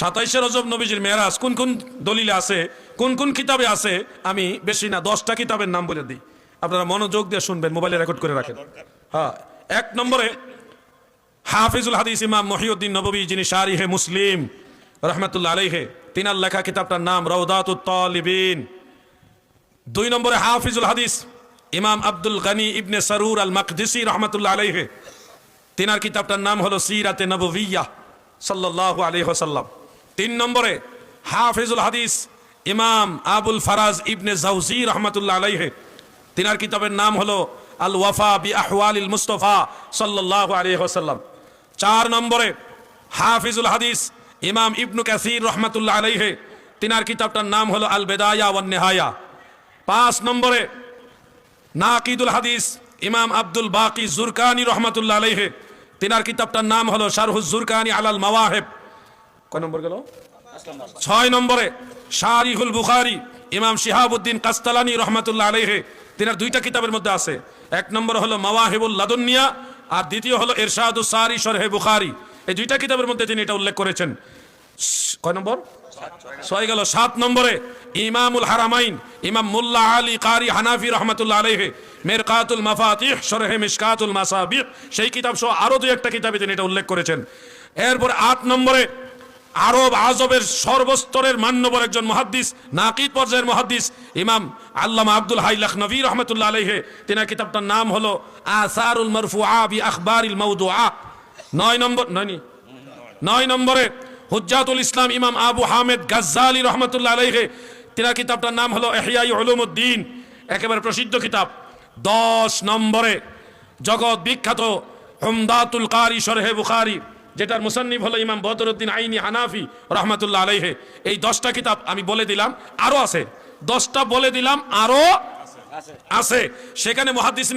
সাতাইশে রজব নবীজির মেয়ারাজ কোন কোন দলিলে আছে, কোন কোন কিতাবে আছে, আমি বেশি না, দশটা কিতাবের নাম বলে দিই। আপনারা মনোযোগ দিয়ে শুনবেন, মোবাইলে রেকর্ড করে রাখেন। হ্যাঁ এক নম্বরে হাফিজুল হাদিস ইমাম মহিউদ্দিন নবী যিনি শারিহে মুসলিম, রহমতুল্লাহ আলাইহে, তিনার লেখা কিতাবটার নাম রৌদাতুত তালিবিন। দুই নম্বরে হাফিজুল হাদিস ইমাম আব্দুল গনি ইবনে সরুর আল মকদিসি রহমতুল্লাহ আলাইহে, তিনার কিতাবটার নাম হলো সিরাতে নববিয়া সাল্লাল্লাহু আলাইহি ওয়াসাল্লাম। তিন নম্বরে হাফিজুল হাদিস ইমাম আবুল ফারাজ ইবনে জাউজি রহমতুল্লাহ আলাইহে। তিনার কিতাবের নাম হলো আল ওয়াফা বি আহওয়ালিল মুস্তফা সাল্লাল্লাহু আলাইহি ওয়াসাল্লাম। চার নম্বরে হাফিজুল হাদিস ইমাম ইবনু কাসির রহমতুল্লাহ আলাইহে। তিনার কিতাবটার নাম হলো আল বেদায়া ওয়ান নেহায়া। পাঁচ নম্বরে নাকিদুল হাদিস ইমাম আব্দুল বাকি জুরকানি রহমতুল্লাহ আলাইহে। তিনার কিতাবটার নাম হলো শারহুজ জুরকানি আলাল মাওয়াহেব। নম্বর গেল? ছয় নম্বরে শারিহুল বুখারি, ইমাম শিহাবুদ্দিন কাস্তালানি রহমতুল্লাহ আলাইহে, তিনার দুইটা কিতাবের মধ্যে আছে। এক নম্বর হলো মাওয়াহিবুল লাদুনিয়া আর দ্বিতীয় হলো এরশাদুস সারি শরহে বুখারি। এই দুইটা কিতাবের মধ্যে তিনি এটা উল্লেখ করেছেন। কয় নম্বর? ছয় গেল। সাত নম্বরে ইমামুল হারামাইন, ইমাম মুল্লা আলী কারি হানাফি রহমতুল্লাহ আলহে মেরকাতুল মাফাতিহ শরহে মিসকাতুল মাসাবিহ, সেই কিতাব সহ আরও দুই একটা কিতাবে তিনি এটা উল্লেখ করেছেন। এরপর আট নম্বরে আরব আজবের সর্বস্তরের মান্যবর একজন মহাদ্দিস, নাকিদ পর্যায়ের মহাদ্দিস, ইমাম আল্লামা আব্দুল হাই লখনবী রহমতুল্লাহ আলহে তিনার কিতাবটার নাম হলো আসারুল মরফু আবি আখবারিল মৌদু নয় নম্বর নয়নি নয় নম্বরে হুজ্জাতুল ইসলাম ইমাম আবু হামেদ গাজ্জালি রহমতুল্লাহ আলাইহে। তিনার কিতাবটার নাম হলো এহিয়াই উলুমুদ্দিন। একেবারে প্রসিদ্ধ কিতাব। দশ নম্বরে জগৎ বিখ্যাত হুমদাতুল কারি শরহে বুখারি। যেটার মুসান্নিফ হলো ইমাম বদরুদ্দিন আইনি হানাফি রহমতুল্লাহ আলাইহে। এই দশটা কিতাব আমি বলে দিলাম আরও আছে। দশটা বলে দিলাম আরও আছে। সেখানে মহাদিস